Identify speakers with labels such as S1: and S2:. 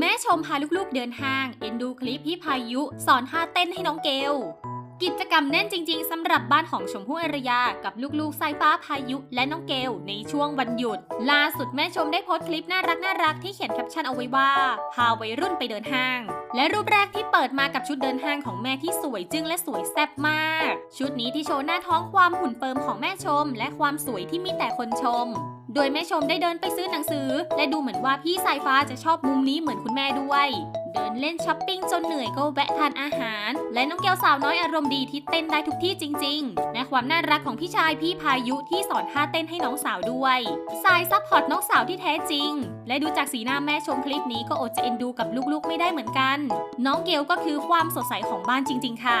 S1: แม่ชมพาลูกๆเดินห้าง เอ็นดูคลิปพี่พายุ สอนท่าเต้นให้น้องเกล กิจกรรมแน่นจริง ๆสำหรับบ้านของชมพู่อารยา กับลูกๆสายฟ้าพายุและน้องเกล ในช่วงวันหยุด ล่าสุดแม่ชมได้โพสต์คลิปน่ารักน่ารักที่เขียนแคปชั่นเอาไว้ว่า พาวัยรุ่นไปเดินห้าง และรูปแรกที่เปิดมากับชุดเดินห้างของแม่ที่สวยจึ้งและสวยแซ่บมาก ชุดนี้ที่โชว์หน้าท้องความหุ่นเปิมของแม่ชม และความสวยที่มีแต่คนชม โดยแม่ชมได้เดินไปซื้อหนังสือ และดูเหมือนว่าพี่สายฟ้าจะชอบมุมนี้เหมือนคุณแม่ด้วย เดินเล่นช้อปปิ้งจนเหนื่อยก็แวะทานอาหาร และน้องแก้วสาวน้อยอารมณ์ดีที่เต้นได้ทุกที่จริงๆและความน่ารักของพี่ชายพี่พายุที่สอนท่าเต้นให้น้องสาวด้วยสายซัพพอร์ตน้องสาวที่แท้จริง และดูจากสีหน้าแม่ชมคลิปนี้ก็อดจะเอ็นดูกับลูกๆ ไม่ได้เหมือนกัน น้องเกลก็คือความสดใสของบ้านจริง ๆ ค่ะ